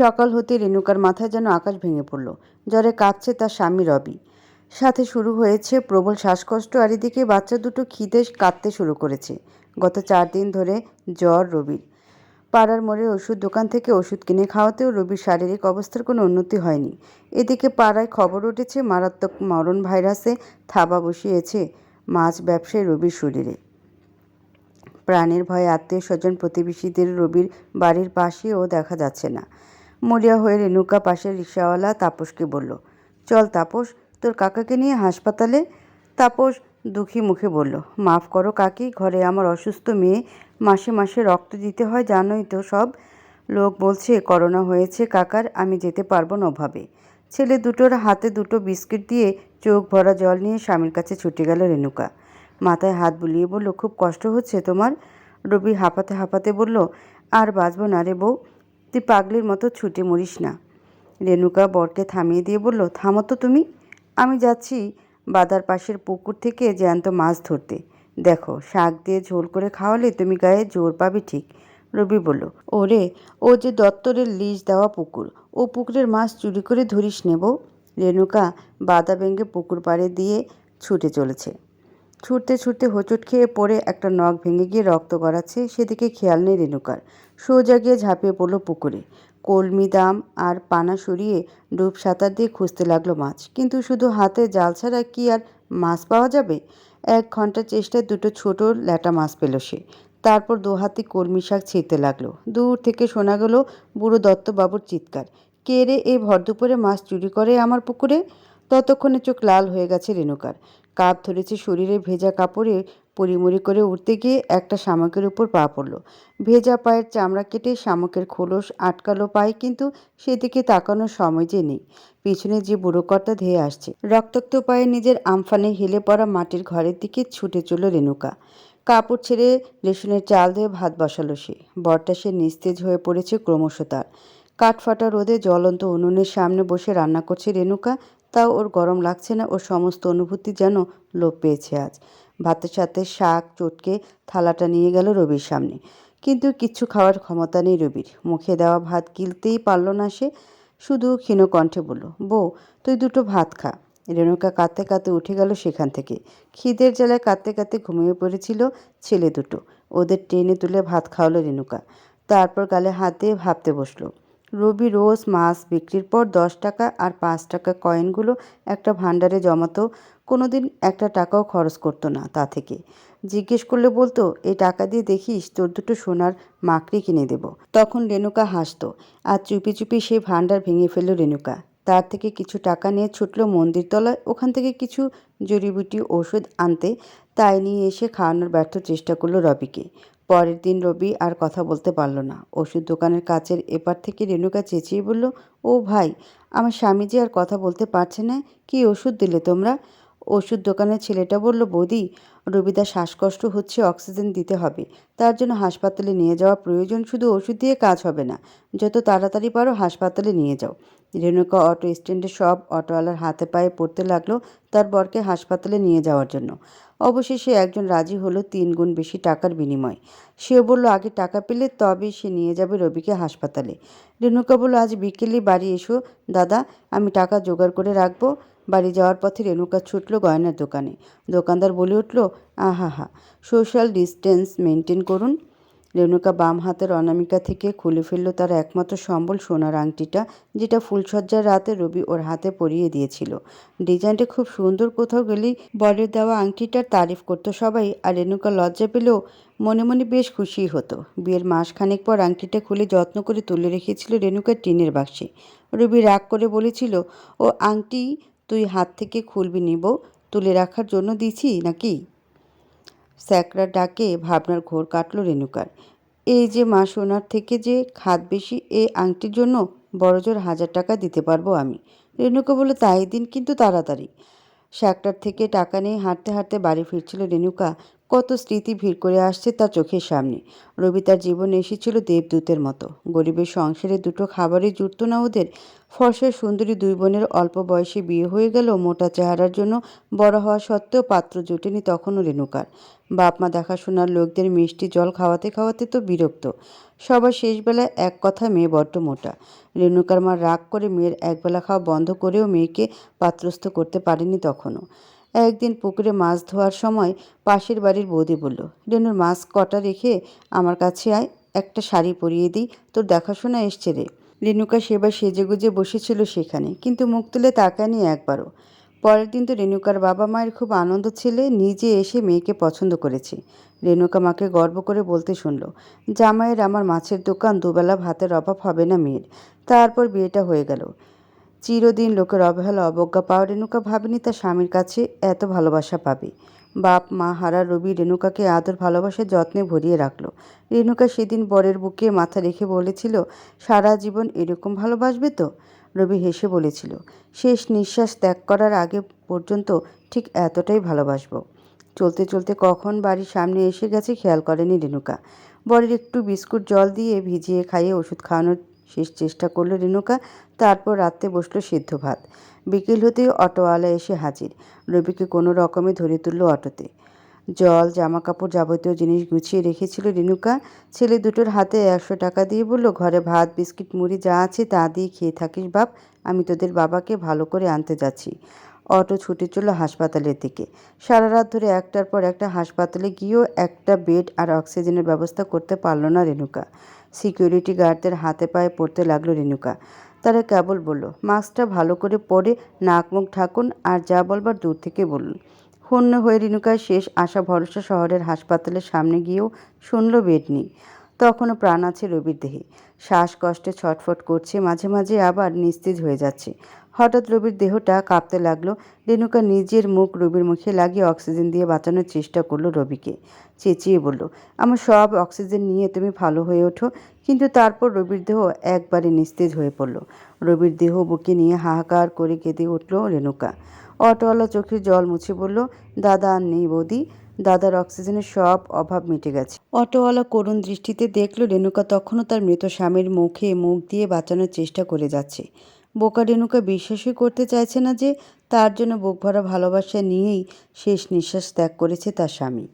সকাল হতে রেণুকার মাথায় যেন আকাশ ভেঙে পড়ল। জ্বরে কাঁদছে তার স্বামী রবি। সাথে শুরু হয়েছে প্রবল শ্বাসকষ্ট আর এদিকে বাচ্চা দুটো খিদে কাঁদতে শুরু করেছে। গত চার দিন ধরে জ্বর রবির। পাড়ার মোড়ের ওষুধ দোকান থেকে ওষুধ কিনে খাওয়াতেও রবির শারীরিক অবস্থার কোনো উন্নতি হয়নি। এদিকে পাড়ায় খবর উঠেছে, মারাত্মক মরণ ভাইরাসে থাবা বসিয়েছে মাছ ব্যবসায়ী রবির শরীরে। প্রাণের ভয়ে আত্মীয় স্বজন প্রতিবেশীদের রবির বাড়ির পাশেও দেখা যাচ্ছে না। মরিয়া হয়ে রেণুকা পাশের রিক্সাওয়ালা তাপসকে বলল, চল তাপস, তোর কাকাকে নিয়ে হাসপাতালে? তাপস দুঃখী মুখে বলল, মাফ করো কাকি, ঘরে আমার অসুস্থ মেয়ে, মাসে মাসে রক্ত দিতে হয়, জানোই তো সব। লোক বলছে, করোনা হয়েছে কাকার, আমি যেতে পারব না ওভাবে। ছেলে দুটোর হাতে দুটো বিস্কিট দিয়ে চোখ ভরা জল নিয়ে স্বামীর কাছে ছুটে গেল রেণুকা। মাথায় হাত বুলিয়ে বলল, খুব কষ্ট হচ্ছে তোমার? রবি হাঁপাতে হাঁপাতে বলল, আর বাঁচব না রে বউ। তুই পাগলির মতো ছুটে মরিস না। রেণুকা বরকে থামিয়ে দিয়ে বলল, থামো তো তুমি। আমি যাচ্ছি বাদার পাশের পুকুর থেকে জ্যান্ত মাছ ধরতে। দেখো, শাক দিয়ে ঝোল করে খাওয়ালে তুমি গায়ে জোর পাবে ঠিক। রবি বলল, ওরে, ও যে দত্তরের লিজ দেওয়া পুকুর, ও পুকুরের মাছ চুরি করে ধরিস নেব রেণুকা বাদা ভেঙে পুকুর পাড়ে দিয়ে ছুটে চলেছে। ছুটতে ছুটতে হোঁচট খেয়ে পড়ে একটা নখ ভেঙে গিয়ে রক্ত গড়াচ্ছে। সেদিকে খেয়াল নেই রেণুকার। সোজা গিয়ে ঝাঁপিয়ে পড়ল পুকুরে। কলমি দাম আর পানা সরিয়ে ডুব সাঁতার দিয়ে খুঁজতে লাগল মাছ। কিন্তু শুধু হাতে জাল ছাড়া কি আর মাছ পাওয়া যাবে? এক ঘণ্টার চেষ্টায় দুটো ছোট ল্যাটা মাছ পেল সে। তারপর হাতি কলমি শাক ছিঁড়তে লাগল। দূর থেকে শোনা গেল, বুড়ো দত্তবাবুর চিৎকার। কে রে এই ভর দুপুরে মাছ চুরি করে আমার পুকুরে? ততক্ষণে চোখ লাল হয়ে গেছে রেণুকার। কাপ ধরেছে শরীরে ভেজা কাপড়ে পরিমরি করে উঠতে গিয়ে একটা শামুকের উপর পা পড়ল। ভেজা পায়ের চামড়া কেটে শামুকের খোলস আটকালো পায়ে কিন্তু সেদিকে তাকানোর সময় যে নেই। পিছনে যে বুড়োকর্তা ধেয়ে আসছে। রক্তাক্ত পায়ে নিজের আমফানে হেলে পড়া মাটির ঘরের দিকে ছুটে চলল রেণুকা। কাপড় ছেড়ে রেশনের চাল ধুয়ে ভাত বসালো সে। বরটা সে নিস্তেজ হয়ে পড়েছে ক্রমশ তার। কাঠফাটা রোদে জ্বলন্ত উনুনের সামনে বসে রান্না করছে রেণুকা তাও ওর গরম লাগছে না, ওর সমস্ত অনুভূতি যেন লোপ পেয়েছে আজ। ভাতের সাথে শাক, চটকে থালাটা নিয়ে গেল রবির সামনে। কিন্তু কিচ্ছু খাওয়ার ক্ষমতা নেই রবির। মুখে দেওয়া ভাত গিলতেই পারল না সে। শুধু ক্ষীণ কণ্ঠে বলল, বউ, তুই দুটো ভাত খা। রেণুকা কাঁদতে কাঁদতে উঠে গেল সেখান থেকে। খিদের জ্বালায় কাঁদতে কাঁদতে ঘুমিয়ে পড়েছিল ছেলে দুটো। ওদের টেনে তুলে ভাত খাওয়ালো রেণুকা। তারপর গালে হাত দিয়ে ভাবতে বসল রবি রোজ মাছ বিক্রির পর দশ টাকা আর পাঁচ টাকা কয়েনগুলো একটা ভাণ্ডারে জমাতো কোনো দিন একটা টাকাও খরচ করতো না তা থেকে। জিজ্ঞেস করলে বলতো এই টাকা দিয়ে দেখিস তোর দুটো সোনার মাকড়ি কিনে দেব। তখন রেণুকা হাসতো, আর চুপি চুপি সেই ভাণ্ডার ভেঙে ফেলল রেণুকা। তার থেকে কিছু টাকা নিয়ে ছুটলো মন্দির তলায়, ওখান থেকে কিছু জড়িবুটি ওষুধ আনতে। তাই নিয়ে এসে খাওয়ানোর ব্যর্থ চেষ্টা করল রবিকে। পরের দিন রবি আর কথা বলতে পারল না। ওষুধ দোকানের কাছের এপার থেকে রেণুকা চেঁচিয়ে বলল, ও ভাই, আমার স্বামীজি আর কথা বলতে পারছে না, কি ওষুধ দিলে তোমরা? ওষুধ দোকানের ছেলেটা বলল, বৌদি রবিদার শ্বাসকষ্ট হচ্ছে, অক্সিজেন দিতে হবে। তার জন্য হাসপাতালে নিয়ে যাওয়া প্রয়োজন, শুধু ওষুধ দিয়ে কাজ হবে না। যত তাড়াতাড়ি পারো হাসপাতালে নিয়ে যাও। রেণুকা অটো স্ট্যান্ডে সব অটোওয়ালার হাতে পায়ে পড়তে লাগল তার বরকে হাসপাতালে নিয়ে যাওয়ার জন্য। অবশেষে একজন রাজি হলো তিন গুণ বেশি টাকার বিনিময়। সে বলল, আগে টাকা পেলে তবে সে নিয়ে যাবে রবিকে হাসপাতালে। রেণুকা বলল, আজ বিকেলে বাড়ি এসো। দাদা, আমি টাকা জোগাড় করে রাখব। বাড়ি যাওয়ার পথে রেণুকা ছুটল গয়নার দোকানে। দোকানদার বলে উঠল, আহা হা, সোশ্যাল ডিস্টেন্স মেনটেন করুন। রেণুকা বাম হাতের অনামিকা থেকে খুলে ফেলল তার একমাত্র সম্বল সোনার আংটিটা, যেটা ফুলসজ্জার রাতে রবি ওর হাতে পরিয়ে দিয়েছিল। ডিজাইনটা খুব সুন্দর কোথাও গেলেই বরের দেওয়া আংটিটার তারিফ করতো সবাই, আর রেণুকা লজ্জা পেলেও মনে মনে বেশ খুশি হতো। বিয়ের মাসখানেক পর আংটিটা খুলে যত্ন করে তুলে রেখেছিল রেণুকার টিনের বাক্সে। রবি রাগ করে বলেছিল, ও আংটি তুই হাত থেকে খুলবি নিব? তুলে রাখার জন্য দিছি নাকি? স্যাকরা ডাকে ভাবনার ঘোর কাটল রেণুকার। এই যে মা সোনার থেকে যে খাদ বেশি, এ আংটির জন্য বড়জোর হাজার টাকা দিতে পারব আমি। রেণুকা বলে তাই দিন কিন্তু তাড়াতাড়ি। শ্যাকটার থেকে টাকা নিয়ে হাঁটতে হাঁটতে বাড়ি ফিরছিল রেণুকা। কত স্মৃতি ভিড় করে আসছে তার চোখের সামনে। রবি তার জীবনে এসেছিল দেবদূতের মতো। গরিবের সংসারে দুটো খাবারই জুটতো না ওদের। ফর্সা সুন্দরী দুই বোনের অল্প বয়সে বিয়ে হয়ে গেল। মোটা চেহারার জন্য বড় হওয়া সত্ত্বেও পাত্র জুটেনি তখনও রেণুকার। বাপ মা দেখাশোনার লোকদের মিষ্টি জল খাওয়াতে খাওয়াতে তো বিরক্ত। সবার শেষবেলায় এক কথা মেয়ে বড্ড মোটা। রেণুকার মা রাগ করে মেয়ের একবেলা খাওয়া বন্ধ করেও মেয়েকে পাত্রস্থ করতে পারেনি তখনও। একদিন পুকুরে মাছ ধোয়ার সময় পাশের বাড়ির বৌদি বলল রেণুর মাছ কটা রেখে আমার কাছে আয়, একটা শাড়ি পরিয়ে দিই, তোর দেখাশোনা এসছে রে। রেণুকা সেবার সেজেগুজে বসেছিল সেখানে, কিন্তু মুখ তুলে তাকায়নি একবারও। পরের দিন তো রেণুকার বাবা মায়ের খুব আনন্দ ছেলে, নিজে এসে মেয়েকে পছন্দ করেছে। রেণুকা মাকে গর্ব করে বলতে শুনল, জামাইয়ের আমার মাছের দোকান দুবেলা ভাতের অভাব হবে না মেয়ের। তারপর বিয়েটা হয়ে গেল। চিরদিন লোকের অবহেলা, অবজ্ঞা পাওয়া রেণুকা ভাবেনি তার স্বামীর কাছে এত ভালোবাসা পাবে। বাপ, মা, হারা, রবি রেণুকাকে আদর, ভালোবাসার যত্নে ভরিয়ে রাখল। রেণুকা সেদিন বরের বুকে মাথা রেখে বলেছিল, সারা জীবন এরকম ভালোবাসবে তো? রবি হেসে বলেছিল, শেষ নিঃশ্বাস ত্যাগ করার আগে পর্যন্ত ঠিক এতটাই ভালোবাসবো। চলতে চলতে কখন বাড়ির সামনে এসে গেছে খেয়াল করেনি রেণুকা। বরের একটু বিস্কুট জল দিয়ে ভিজিয়ে খাইয়ে ওষুধ খাওয়ানোর শেষ চেষ্টা করল রেণুকা। তারপর রাত্রে বসল সিদ্ধ ভাত। বিকেল হতেই অটোওয়ালা এসে হাজির। রবিকে কোনো রকমে ধরে তুললো অটোতে। জল জামা কাপড় যাবতীয় জিনিস গুছিয়ে রেখেছিল রেণুকা। ছেলে দুটোর হাতে একশো টাকা দিয়ে বলল, ঘরে ভাত, বিস্কিট, মুড়ি যা আছে তা দিয়ে খেয়ে থাকিস বাপ। আমি তোদের বাবাকে ভালো করে আনতে যাচ্ছি। অটো ছুটে চলল হাসপাতালের দিকে। সারা রাত ধরে একটার পর একটা হাসপাতালে গিয়েও একটা বেড আর অক্সিজেনের ব্যবস্থা করতে পারল না রেণুকা। সিকিউরিটি গার্ডদের হাতে পায়ে পড়তে লাগল রেণুকা। তারা কেবল বলল, মাস্কটা ভালো করে পরে নাক, মুখ ঠাকুন আর যা বলবার দূর থেকে বলুন। হন্য হয়ে রেণুকার শেষ আশা ভরসা শহরের হাসপাতালের সামনে গিয়েও শুনল বেড নেই তখনও প্রাণ আছে রবির দেহে। শ্বাসকষ্টে ছটফট করছে, মাঝে মাঝে আবার নিস্তেজ হয়ে যাচ্ছে। হঠাৎ রবির দেহটা কাঁপতে লাগল। রেণুকা নিজের মুখ রবির মুখে লাগিয়ে অক্সিজেন দিয়ে বাঁচানোর চেষ্টা করল রবিকে। চেঁচিয়ে বলল, আমার সব অক্সিজেন নিয়ে তুমি ভালো হয়ে ওঠো। কিন্তু তারপর রবির দেহ একবারে নিস্তেজ হয়ে পড়ল। রবির দেহ বুকে নিয়ে হাহাকার করে কেঁদে উঠল রেণুকা। অটোওয়ালা চোখের জল মুছে বলল, দাদা আর নেই বৌদি। দাদার অক্সিজেনের সব অভাব মিটে গেছে। অটোওয়ালা করুণ দৃষ্টিতে দেখল রেণুকা তখনও তার মৃত স্বামীর মুখে মুখ দিয়ে বাঁচানোর চেষ্টা করে যাচ্ছে। বোকা রেণুকা বিশ্বাসই করতে চাইছে না যে তার জন্য বুক ভরা ভালোবাসা নিয়েই শেষ নিঃশ্বাস ত্যাগ করেছে তার স্বামী।